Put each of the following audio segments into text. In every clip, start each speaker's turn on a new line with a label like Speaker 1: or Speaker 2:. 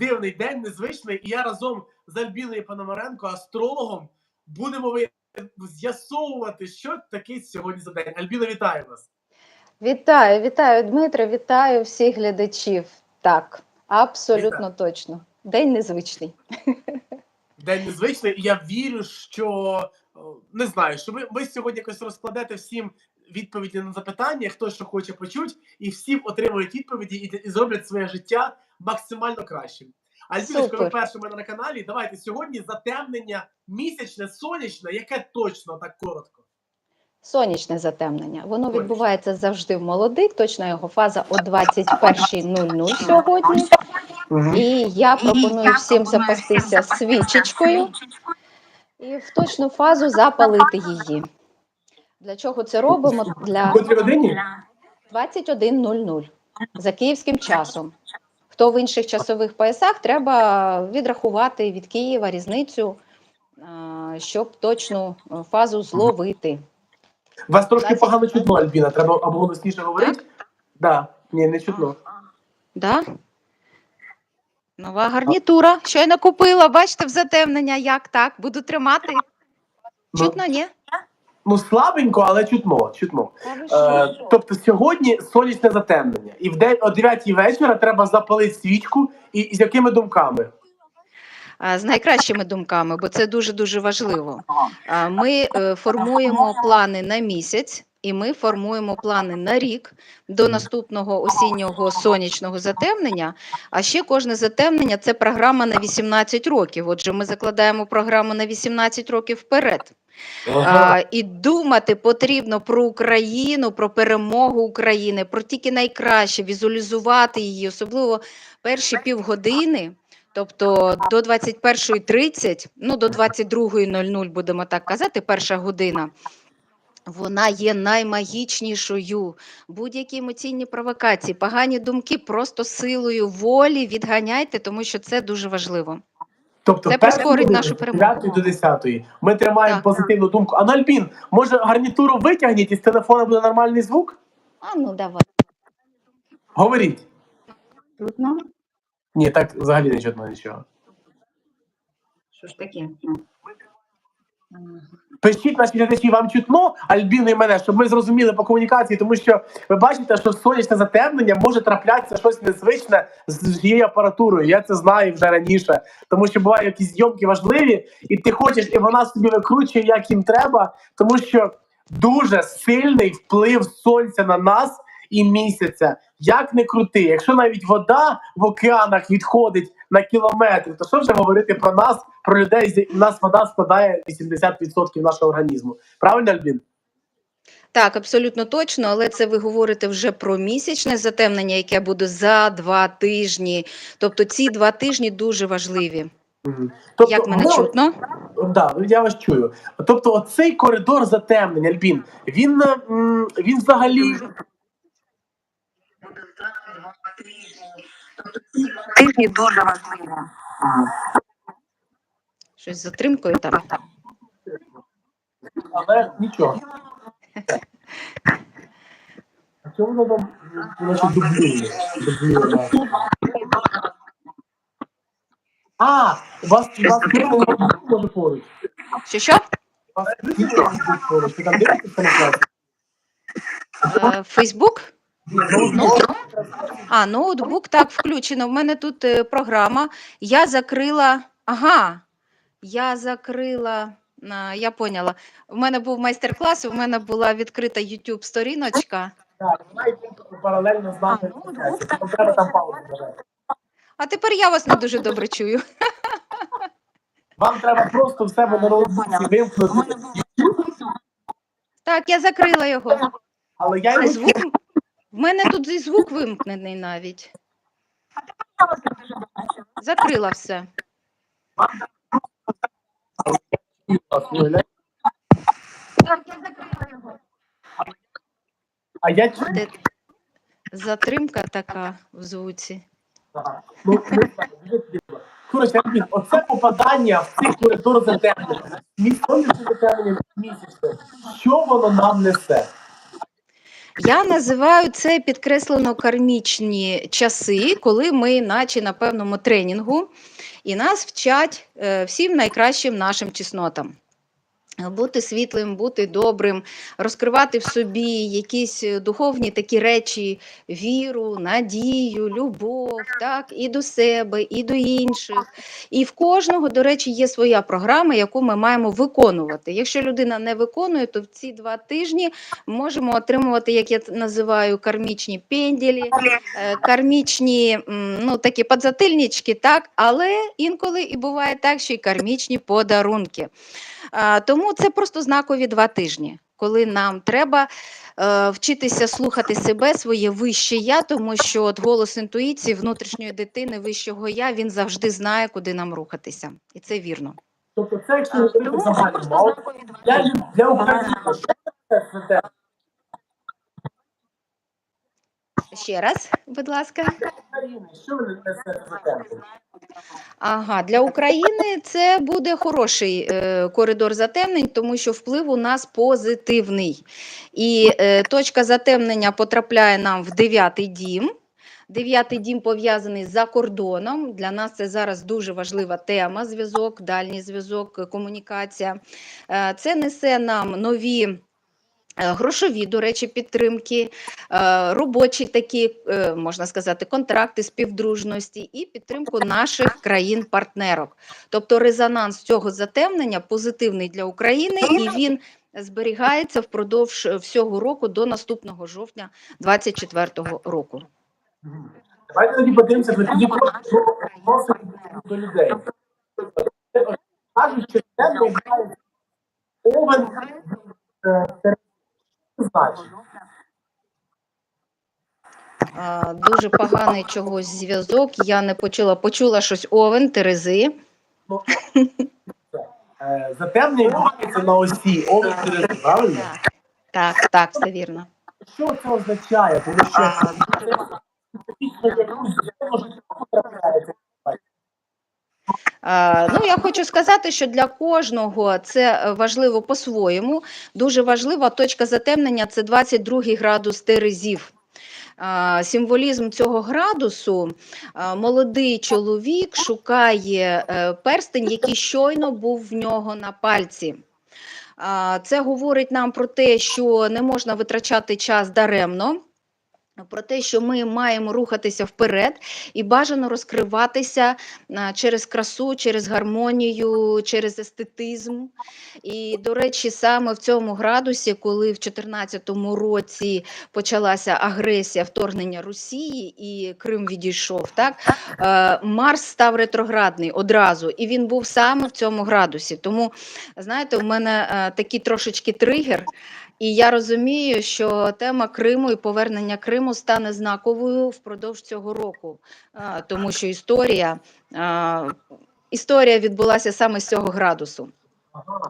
Speaker 1: дивний день, незвичний. І я разом з Альбіною Пономаренко, астрологом, будемо з'ясовувати, що таке сьогодні за день. Альбіна, вітаю вас.
Speaker 2: Вітаю, вітаю, Дмитро, вітаю всіх глядачів. Так, абсолютно точно. День незвичний.
Speaker 1: День незвичний, і я вірю, що не знаю, що ви, ви сьогодні якось розкладете всім відповіді на запитання, хто що хоче почути, і всі отримують відповіді і, і зроблять своє життя максимально кращим. Альбіночка, ви перше мене на каналі. Давайте сьогодні затемнення місячне, сонячне, яке точно так коротко.
Speaker 2: Сонячне затемнення. Воно
Speaker 1: Сонячне.
Speaker 2: відбувається завжди в молодик. Точна його фаза о 21.00 сьогодні. І я пропоную всім запастися свічечкою і в точну фазу запалити її. Для чого це робимо? Для
Speaker 1: В котрій
Speaker 2: 21.00 за київським часом. Хто в інших часових поясах, треба відрахувати від Києва різницю, щоб точну е, фазу зловити.
Speaker 1: Вас трошки
Speaker 2: 20.
Speaker 1: погано чутно, Альбіна. Треба або голосніше говорити. Да, ні, не чутно.
Speaker 2: Да? Нова гарнітура. Щойно купила, бачите, в затемнення. Як так? Буду тримати.
Speaker 1: Ну,
Speaker 2: Чутно, ні?
Speaker 1: Ну слабенько, але чутно. чутно. Е, тобто сьогодні сонячне затемнення, і в день о 9 вечора треба запалити свічку. І, і з якими думками?
Speaker 2: А, З найкращими думками, бо це дуже дуже важливо. А, Ми е, формуємо плани на місяць, і ми формуємо плани на рік до наступного осіннього сонячного затемнення. А ще кожне затемнення це програма на 18 років. Отже, ми закладаємо програму на 18 років вперед. А, і думати потрібно про Україну, про перемогу України, про тільки найкраще, візуалізувати її, особливо перші півгодини. Тобто до 21.30, ну до 22.00, будемо так казати, перша година. Вона є наймагічнішою. Будь-які емоційні провокації, погані думки просто силою волі відганяйте, тому що це дуже важливо.
Speaker 1: Тобто
Speaker 2: Це прискорить нашу
Speaker 1: з
Speaker 2: перемогу.
Speaker 1: 9 до 10 ми тримаємо
Speaker 2: Так.
Speaker 1: позитивну думку. А Альбін, може гарнітуру витягніть і з телефона буде нормальний звук?
Speaker 2: А ну давай.
Speaker 1: Говоріть.
Speaker 2: Трудно.
Speaker 1: Ні, так взагалі не чутно нічого.
Speaker 2: Що ж таке?
Speaker 1: Пишіть наші глядачі, вам чутно, Альбіну і мене, щоб ми зрозуміли по комунікації, тому що ви бачите, що сонячне затемнення може траплятися щось незвичне з цією апаратурою. Я це знаю вже раніше, тому що бувають якісь зйомки важливі, і ти хочеш, і вона собі викручує, як їм треба, тому що дуже сильний вплив сонця на нас і місяця. Як не крути, якщо навіть вода в океанах відходить на кілометри, то що вже говорити про нас, про людей? з- У нас вода складає 80% нашого організму. Правильно, Альбін?
Speaker 2: Так, абсолютно точно, але це ви говорите вже про місячне затемнення, яке буде за два тижні. Тобто ці два тижні дуже важливі.
Speaker 1: Угу. Тобто,
Speaker 2: Як мене
Speaker 1: ну,
Speaker 2: чутно?
Speaker 1: Да, я вас чую. Тобто, оцей коридор затемнення, Альбін, він, е, він взагалі
Speaker 3: Тижні дуже важливо.
Speaker 2: Щось з затримкою там.
Speaker 1: але нічого. А чому воно там наче дублює? Дублює, да. А, у вас у вас може поруч.
Speaker 2: Що що?
Speaker 1: У вас телефон поруч. Ви там дивитеся на класі?
Speaker 2: Фейсбук?
Speaker 1: Ну,
Speaker 2: А, ноутбук так включено. В мене тут е, програма. Я закрила. Ага, я закрила. а, Я поняла. У мене був майстер-клас, у мене була відкрита YouTube сторіночка.
Speaker 1: Так, вона йде паралельно з нами. Вам треба там паузу нажати.
Speaker 2: А тепер я вас не дуже добре чую.
Speaker 1: Вам треба просто в себе на ноутбуці вимкнути.
Speaker 2: Так, я закрила його.
Speaker 1: Але я
Speaker 2: І
Speaker 1: його
Speaker 2: звук. В мене тут і звук вимкнений навіть. Закрила все.
Speaker 1: А я чую.
Speaker 2: Затримка така в звуці.
Speaker 1: Ага. Ну, Альбін, оце попадання в цей коридор затемнення, сонячним затемненням і що воно нам несе?
Speaker 2: Я називаю це підкреслено кармічні часи, коли ми, наче на певному тренінгу, і нас вчать е, всім найкращим нашим чеснотам. Бути світлим, бути добрим, розкривати в собі якісь е, духовні такі речі, віру, надію, любов, так, і до себе, і до інших. І в кожного, до речі, є своя програма, яку ми маємо виконувати. Якщо людина не виконує, то в ці два тижні можемо отримувати, як я називаю, кармічні пенділі, е, кармічні ну, такі подзатильнички, так, але інколи і буває так, що й кармічні подарунки. А, Тому це просто знакові два тижні, коли нам треба е, вчитися слухати себе, своє вище я, тому що от голос інтуїції внутрішньої дитини, вищого я, він завжди знає, куди нам рухатися. І це вірно.
Speaker 1: Тобто це якщо говорити знакові два тижні. для, для України, що це святе?
Speaker 2: Ще раз, будь ласка.
Speaker 1: Що ви?
Speaker 2: Ага, для України це буде хороший е, коридор затемнень, тому що вплив у нас позитивний. І е, точка затемнення потрапляє нам в дев'ятий дім. Дев'ятий дім пов'язаний за кордоном. Для нас це зараз дуже важлива тема: зв'язок, дальній зв'язок, комунікація. Е, Це несе нам нові. Е, Грошові, до речі, підтримки, е, робочі такі, е, можна сказати, контракти співдружності і підтримку наших країн-партнерок. Тобто резонанс цього затемнення позитивний для України, і він зберігається впродовж всього року до наступного жовтня 2024 року.
Speaker 1: Давайте тоді подивимося, ми тоді до людей. Кажуть, що це овен значить.
Speaker 2: А, Дуже поганий чогось зв'язок. Я не почула, почула щось овен, терези.
Speaker 1: Ну, е, відбувається на осі овен Терези, правильно?
Speaker 2: Так, так, все вірно.
Speaker 1: Що це означає? Тому що це специфічно якусь потрапляється.
Speaker 2: Ну, я хочу сказати, що для кожного це е, важливо по-своєму. Дуже важлива точка затемнення це 22 градус Терезів. Символізм цього градусу молодий чоловік шукає е, перстень, який щойно був в нього на пальці. Це говорить нам про те, що не можна витрачати час даремно. Про те, що ми маємо рухатися вперед і бажано розкриватися через красу, через гармонію, через естетизм. І, до речі, саме в цьому градусі, коли в 2014 році почалася агресія вторгнення Росії і Крим відійшов, так Марс став ретроградний одразу, і він був саме в цьому градусі. Тому, знаєте, у мене е, такий трошечки тригер. І я розумію, що тема Криму і повернення Криму стане знаковою впродовж цього року, тому що історія, історія відбулася саме з цього градусу.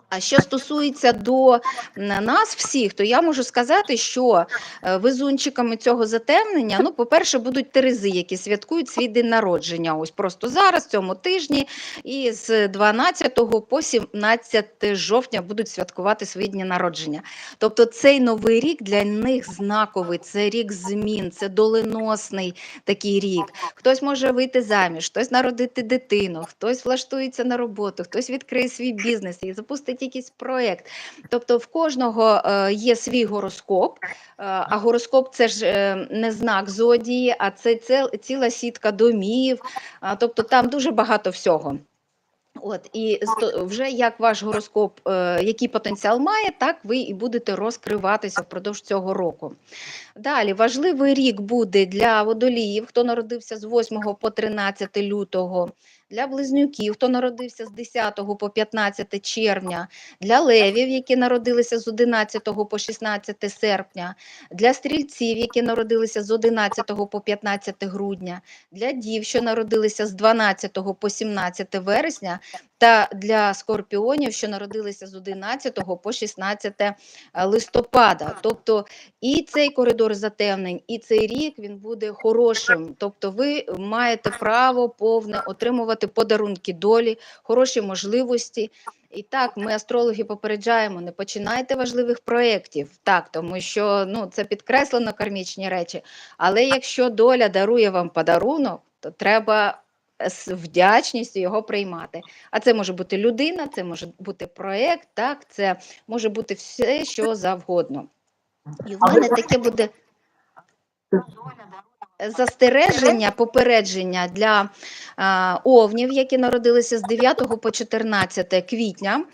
Speaker 2: А що стосується до нас всіх, то я можу сказати, що е, везунчиками цього затемнення, ну, по-перше, будуть терези, які святкують свій день народження. Ось просто зараз, цьому тижні, і з 12 по 17 жовтня будуть святкувати свої дні народження. Тобто цей новий рік для них знаковий, це рік змін, це доленосний такий рік. Хтось може вийти заміж, хтось народити дитину, хтось влаштується на роботу, хтось відкриє свій бізнес і запустить якийсь проєкт. Тобто в кожного е, є свій гороскоп, е, а гороскоп це ж е, не знак зодії, а це ціла сітка домів. Тобто там дуже багато всього. От і вже як ваш гороскоп, е, який потенціал має, так ви і будете розкриватися впродовж цього року. Далі важливий рік буде для водоліїв, хто народився з 8 по 13 лютого, для близнюків, хто народився з 10 по 15 червня, для левів, які народилися з 11 по 16 серпня, для стрільців, які народилися з 11 по 15 грудня, для дів, що народилися з 12 по 17 вересня, та для скорпіонів, що народилися з 11 по 16 листопада. Тобто і цей коридор затемнень, і цей рік він буде хорошим. Тобто, ви маєте право повне отримувати подарунки долі, хороші можливості. І так, ми астрологи попереджаємо, не починайте важливих проєктів, так, тому що ну, це підкреслено кармічні речі. Але якщо доля дарує вам подарунок, то треба з вдячністю його приймати. А це може бути людина, це може бути проєкт, так, це може бути все, що завгодно. І в мене таке буде застереження, попередження для а, овнів, які народилися з 9 по 14 квітня.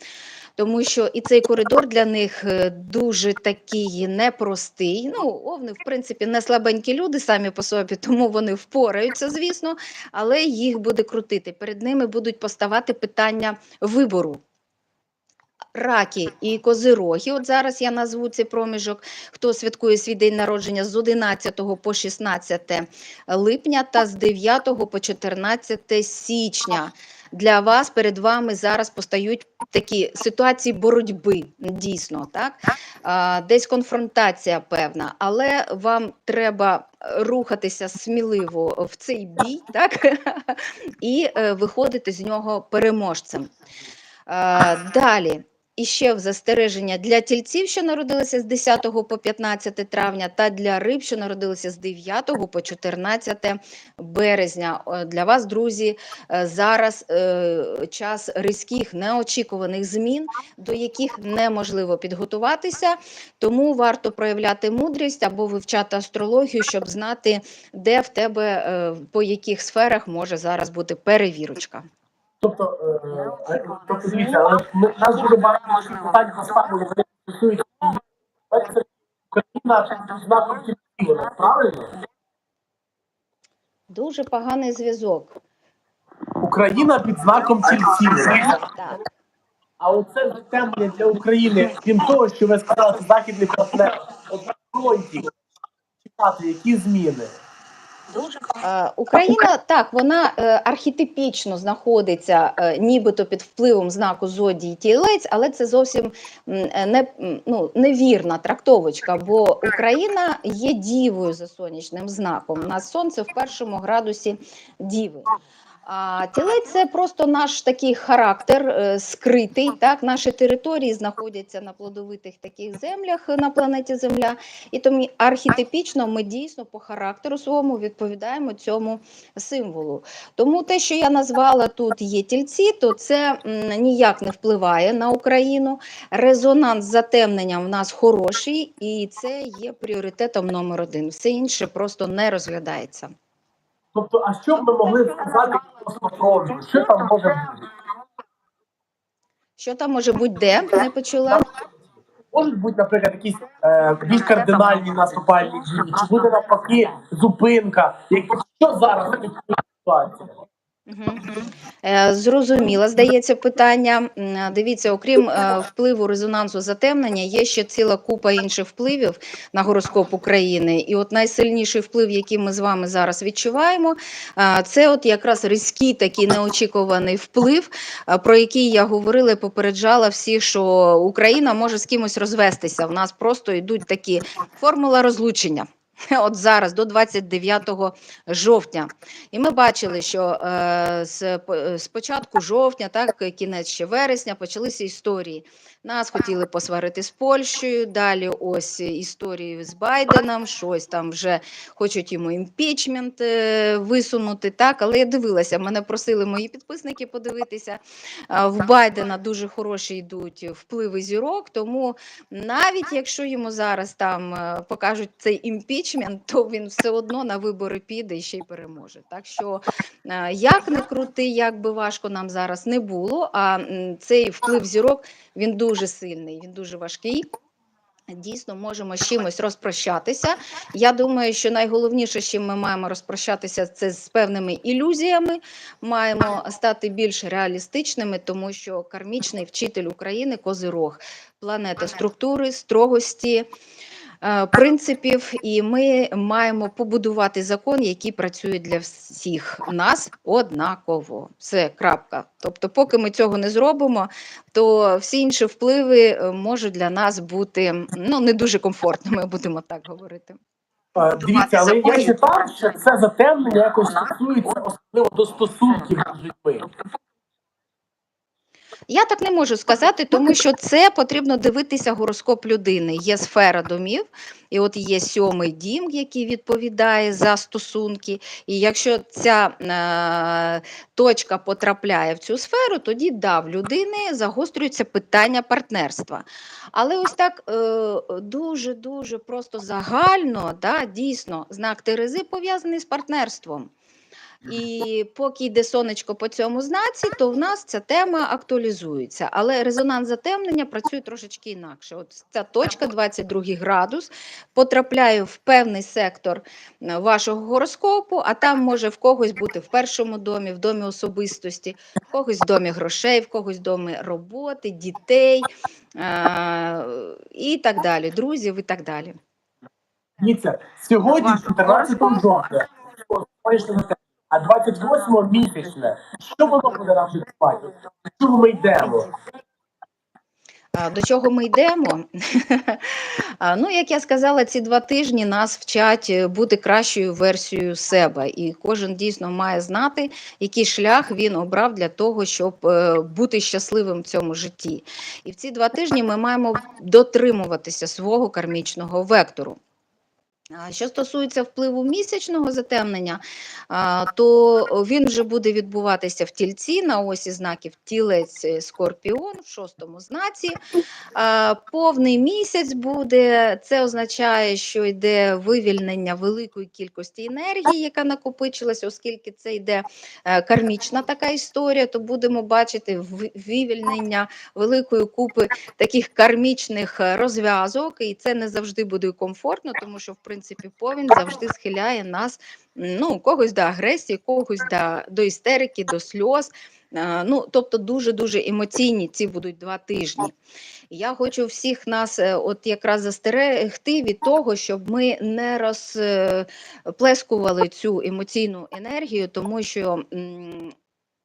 Speaker 2: Тому що і цей коридор для них е, дуже такий непростий. Ну, овни, в принципі, не слабенькі люди самі по собі, тому вони впораються, звісно, але їх буде крутити. Перед ними будуть поставати питання вибору. Раки і козироги. От зараз я назву цей проміжок, хто святкує свій день народження з 11 по 16 липня та з 9 по 14 січня. Для вас перед вами зараз постають такі ситуації боротьби, дійсно, так десь конфронтація певна, але вам треба рухатися сміливо в цей бій, так і е, виходити з нього переможцем. Далі. І ще в застереження для тільців, що народилися з 10 по 15 травня, та для риб, що народилися з 9 по 14 березня. Для вас, друзі, е, зараз е, час різких неочікуваних змін, до яких неможливо підготуватися. Тому варто проявляти мудрість або вивчати астрологію, щоб знати, де в тебе е, по яких сферах може зараз бути перевірочка.
Speaker 1: Тобто, е, е, тобто дивіться, але ми- нас дуже багато питань поставили, вони стосуються Україна під знаком правильно?
Speaker 2: Дуже поганий зв'язок.
Speaker 1: Україна під знаком тільців. А оце затемнення для України, крім того, що ви сказали, це західний партнер. От на фронті чекати, які зміни.
Speaker 2: Україна так, вона е, архетипічно знаходиться е, нібито під впливом знаку зодії тілець, але це зовсім е, не, ну, невірна трактовочка, бо Україна є дівою за сонячним знаком. У нас сонце в першому градусі діви. А тілець це просто наш такий характер е, скритий. Так, наші території знаходяться на плодовитих таких землях на планеті Земля. І тому архетипічно ми дійсно по характеру своєму відповідаємо цьому символу. Тому те, що я назвала тут є тільці, то це м, ніяк не впливає на Україну. Резонанс з затемненням в нас хороший, і це є пріоритетом номер один. Все інше просто не розглядається.
Speaker 1: Тобто, а що б ми могли сказати про фронту? Що там може бути?
Speaker 2: Що там може бути де? Не почула.
Speaker 1: Можуть бути, наприклад, якісь е, більш кардинальні наступальні дії, чи буде навпаки зупинка? Як, що зараз в
Speaker 2: Е, Зрозуміла, здається, питання. Дивіться, окрім е, впливу резонансу затемнення, є ще ціла купа інших впливів на гороскоп України. І от найсильніший вплив, який ми з вами зараз відчуваємо, е, це от якраз різкий такий неочікуваний вплив, про який я говорила і попереджала всіх, що Україна може з кимось розвестися. У нас просто йдуть такі формула розлучення. От зараз до 29 жовтня. І ми бачили, що е, е, з початку жовтня, так, кінець ще вересня, почалися історії. Нас хотіли посварити з Польщею, далі ось історії з Байденом, щось там вже хочуть йому імпічмент е, висунути. Так, але я дивилася, мене просили мої підписники подивитися. Е, В Байдена дуже хороші йдуть впливи зірок, тому навіть якщо йому зараз там е, покажуть цей імпічмент, то він все одно на вибори піде і ще й переможе. Так що як не крути, як би важко нам зараз не було, а цей вплив зірок він дуже сильний, він дуже важкий. Дійсно, можемо з чимось розпрощатися. Я думаю, що найголовніше, з чим ми маємо розпрощатися, це з певними ілюзіями. Маємо стати більш реалістичними, тому що кармічний вчитель України Козирог, планета структури, строгості. Е, принципів, і ми маємо побудувати закон, який працює для всіх нас однаково. Все, крапка. Тобто, поки ми цього не зробимо, то всі інші впливи е, можуть для нас бути ну, не дуже комфортними, будемо так говорити.
Speaker 1: Дивіться, але я читав, що це затемнення якось стосується особливо до стосунків між людьми.
Speaker 2: Я так не можу сказати, тому що це потрібно дивитися гороскоп людини. Є сфера домів, і от є сьомий дім, який відповідає за стосунки. І якщо ця е, точка потрапляє в цю сферу, тоді да, в людини загострюється питання партнерства. Але ось так е, дуже дуже просто загально, да, дійсно, знак Терези пов'язаний з партнерством. І поки йде сонечко по цьому знаці, то в нас ця тема актуалізується. Але резонанс затемнення працює трошечки інакше. От ця точка, 22 градус, потрапляє в певний сектор е, вашого гороскопу, а там може в когось бути в першому домі, в домі особистості, в когось в домі грошей, в когось в домі роботи, дітей е- і так далі, друзів і так далі.
Speaker 1: Дивіться, сьогодні 14 жовтня, а 28 місячне. Що воно буде нам відбувати? До чого ми йдемо?
Speaker 2: До чого ми йдемо? Ну, як я сказала, ці два тижні нас вчать е, бути кращою версією себе, і кожен дійсно має знати, який шлях він обрав для того, щоб е, бути щасливим в цьому житті. І в ці два тижні ми маємо дотримуватися свого кармічного вектору. Що стосується впливу місячного затемнення, то він вже буде відбуватися в тільці на осі знаків тілець скорпіон в шостому знаці. Повний місяць буде. Це означає, що йде вивільнення великої кількості енергії, яка накопичилася, оскільки це йде е, кармічна така історія, то будемо бачити вивільнення великої купи таких кармічних е, розв'язок, і це не завжди буде комфортно, тому що в принципі повінь завжди схиляє нас ну, когось до агресії, когось до, до істерики, до сльоз. Ну, тобто дуже дуже емоційні ці будуть два тижні. Я хочу всіх нас е, от якраз застерегти від того, щоб ми не розплескували цю емоційну енергію, тому що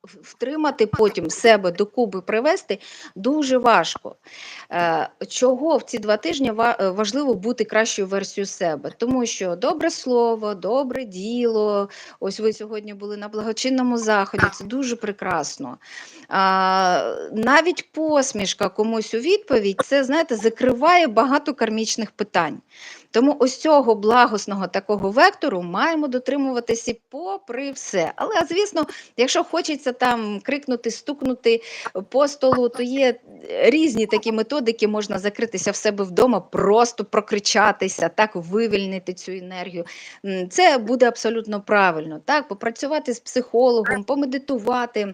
Speaker 2: втримати потім себе докупи привести дуже важко. Е, Чого в ці два тижні е, важливо бути кращою версією себе? Тому що добре слово, добре діло. Ось ви сьогодні були на благочинному заході. Це дуже прекрасно. Навіть посмішка комусь у відповідь, це знаєте, закриває багато кармічних питань. Тому ось цього благосного такого вектору маємо дотримуватися попри все. Але, звісно, якщо хочеться там крикнути, стукнути по столу, то є різні такі методики, можна закритися в себе вдома, просто прокричатися, так вивільнити цю енергію. Це буде абсолютно правильно. Так, попрацювати з психологом, помедитувати.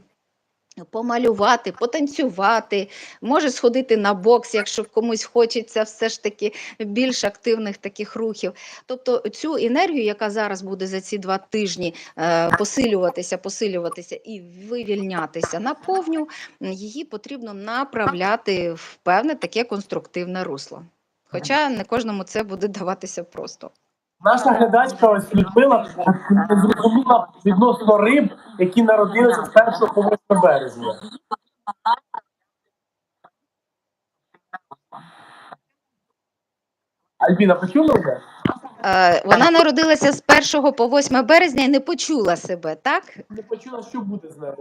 Speaker 2: Помалювати, потанцювати, може сходити на бокс, якщо комусь хочеться все ж таки більш активних таких рухів. Тобто цю енергію, яка зараз буде за ці два тижні е, посилюватися, посилюватися і вивільнятися наповню, м, її потрібно направляти в певне таке конструктивне русло. Хоча не кожному це буде даватися просто.
Speaker 1: Наша глядачка ось Людмила не зрозуміла відносно риб, які народилися з 1 по 8 березня. Альбіна, почула вже?
Speaker 2: Е, Вона народилася з 1 по 8 березня і не почула себе, так?
Speaker 1: Не почула, що буде з нею.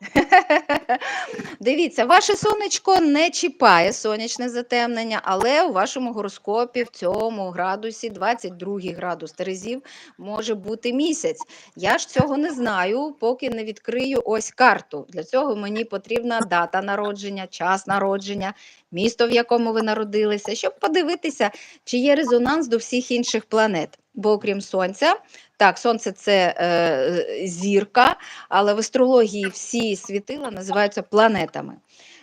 Speaker 2: Дивіться, ваше сонечко не чіпає сонячне затемнення, але у вашому гороскопі в цьому градусі 22 градус Терезів може бути місяць. Я ж цього не знаю, поки не відкрию ось карту. Для цього мені потрібна дата народження, час народження, місто, в якому ви народилися, щоб подивитися, чи є резонанс до всіх інших планет. Бо окрім сонця, так, сонце це е, зірка, але в астрології всі світила називаються планетами.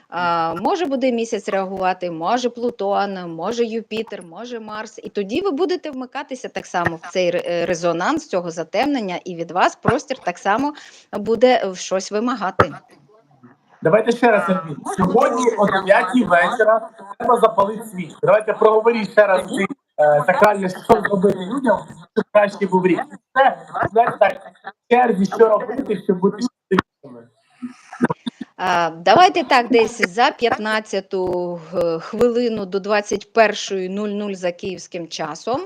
Speaker 2: А, може буде місяць реагувати, може Плутон, може Юпітер, може Марс. І тоді ви будете вмикатися так само в цей е, резонанс цього затемнення, і від вас простір так само буде щось вимагати.
Speaker 1: Давайте ще раз, Сьогодні о 9 вечора треба запалити свічку. Давайте проговоріть ще раз цей е, сакральне, що зробити людям, щоб краще був рік. Це, знаєте, так, черзі, що робити, щоб бути щасливішими.
Speaker 2: А, Давайте так, десь за 15 хвилину до 21.00 за київським часом.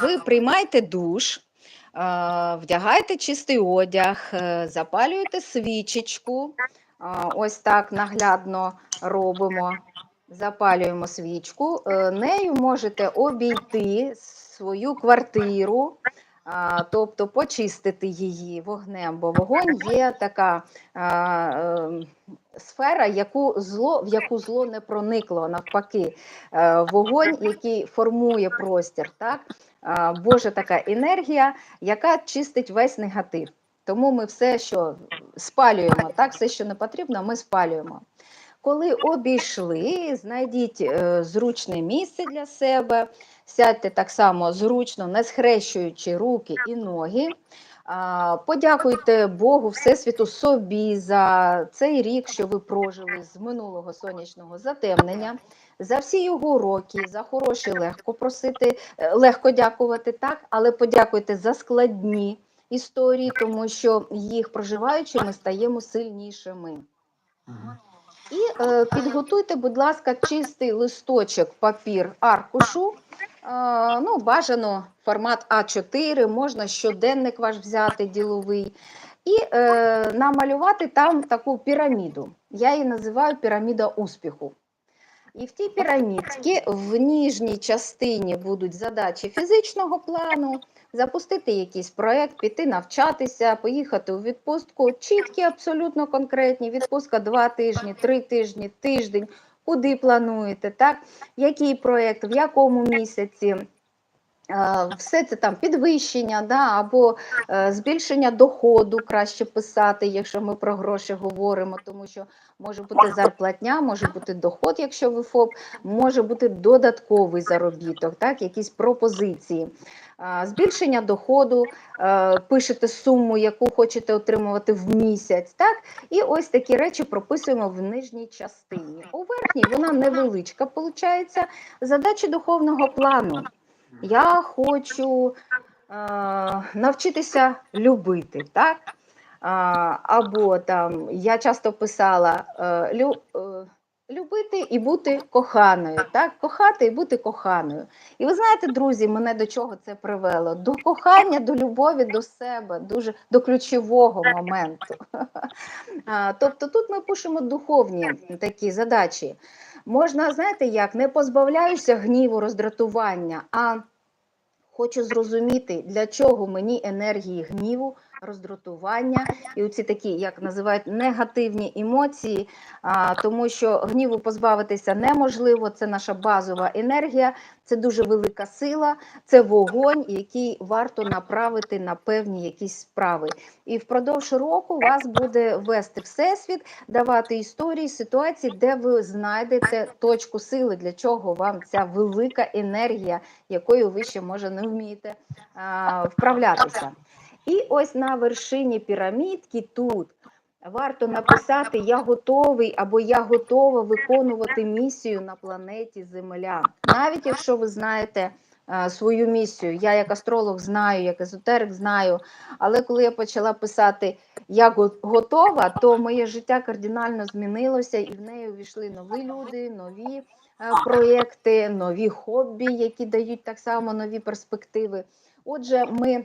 Speaker 2: Ви приймаєте душ, а, вдягаєте чистий одяг, е, запалюєте свічечку. Ось так наглядно робимо. Запалюємо свічку. е, Нею можете обійти свою квартиру, тобто почистити її вогнем, бо вогонь є така ем, сфера, яку зло, в яку зло не проникло, навпаки, Е, вогонь, який формує простір, так? Божа така енергія, яка чистить весь негатив. Тому ми все, що спалюємо, так, все, що не потрібно, ми спалюємо. Коли обійшли, знайдіть е, зручне місце для себе, сядьте так само зручно, не схрещуючи руки і ноги. А, Подякуйте Богу, Всесвіту собі за цей рік, що ви прожили з минулого сонячного затемнення, за всі його уроки, за хороші легко просити, е, легко дякувати, так, але подякуйте за складні історії, тому що їх проживаючи, ми стаємо сильнішими. І е, підготуйте, будь ласка, чистий листочок, папір, аркушу. Е, ну, бажано формат А4, можна щоденник ваш взяти діловий. І е, намалювати там таку піраміду. Я її називаю піраміда успіху. І в тій пірамідці в ніжній частині будуть задачі фізичного плану, запустити якийсь проект, піти навчатися, поїхати у відпустку. Чіткі, абсолютно конкретні. Відпустка два тижні, три тижні, тиждень. Куди плануєте, так? Який проєкт, в якому місяці. Е, Все це там підвищення, да, або е, збільшення доходу краще писати, якщо ми про гроші говоримо, тому що може бути зарплатня, може бути доход, якщо ви ФОП, може бути додатковий заробіток, так, якісь пропозиції. Е, Збільшення доходу, пишете суму, яку хочете отримувати в місяць. Так? І ось такі речі прописуємо в нижній частині. У верхній вона невеличка, виходить, задачі духовного плану. Я хочу е, навчитися любити, так? А, або там я часто писала е, лю, е, любити і бути коханою, так? Кохати і бути коханою. І ви знаєте, друзі, мене до чого це привело? До кохання, до любові до себе, дуже до ключового моменту. Тобто тут ми пишемо духовні такі задачі. Можна, знаєте, як не позбавляюся гніву, роздратування, а хочу зрозуміти, для чого мені енергії гніву, роздратування і оці такі, як називають, негативні емоції, а, тому що гніву позбавитися неможливо, це наша базова енергія, це дуже велика сила, це вогонь, який варто направити на певні якісь справи. І впродовж року вас буде вести всесвіт, давати історії, ситуації, де ви знайдете точку сили, для чого вам ця велика енергія, якою ви ще може не вмієте а, вправлятися. І ось на вершині пірамідки тут варто написати Я готовий або я готова виконувати місію на планеті Земля. Навіть якщо ви знаєте е, свою місію, я як астролог знаю, як езотерик знаю. Але коли я почала писати Я готова, то моє життя кардинально змінилося, і в неї увійшли нові люди, нові е, проєкти, нові хобі, які дають так само нові перспективи. Отже, ми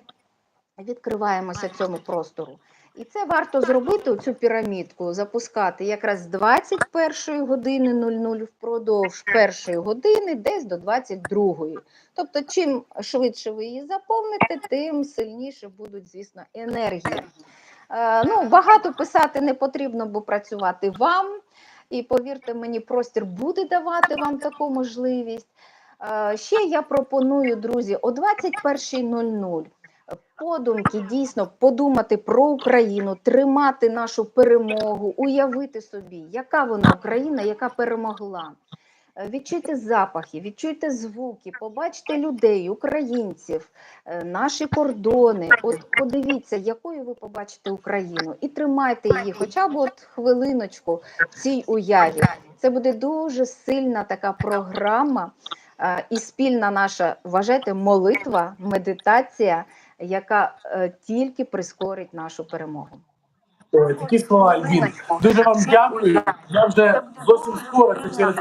Speaker 2: відкриваємося цьому простору. І це варто зробити цю пірамідку, запускати якраз з 21 години 00 впродовж першої години, десь до 22. Тобто, чим швидше ви її заповните, тим сильніше будуть, звісно, енергії. Е, ну, багато писати не потрібно, бо працювати вам. І повірте мені, простір буде давати вам таку можливість. Е, ще я пропоную, друзі, о 21.00 подумки дійсно подумати про Україну, тримати нашу перемогу, уявити собі, яка вона Україна, яка перемогла. Е, Відчуйте запахи, відчуйте звуки, побачте людей, українців, е, наші кордони. От подивіться, якою ви побачите Україну, і тримайте її, хоча б от хвилиночку в цій уяві. Це буде дуже сильна така програма, е, і спільна наша вважайте молитва, медитація, яка е, тільки прискорить нашу перемогу.
Speaker 1: Ой, Такі слова, Альбін. Дуже вам дякую. Я вже зовсім скоро, це через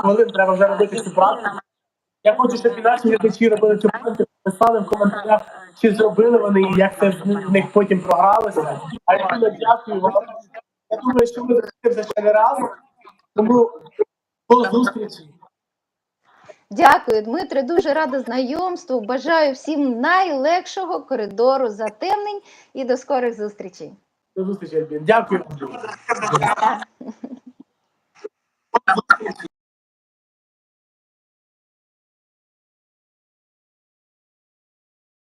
Speaker 1: хвилин, треба вже робити цю практику. Я хочу, щоб і наші глядачі робили цю практику, писали в коментарях, чи зробили вони і як це в них потім програлося. Альбіна, дякую вам. Я думаю, що ми зустрінемося ще не раз. Тому до зустрічі.
Speaker 2: Дякую, Дмитре. Дуже рада знайомству. Бажаю всім найлегшого коридору затемнень і до скорих зустрічей.
Speaker 1: До зустрічі, Альбін. Дякую.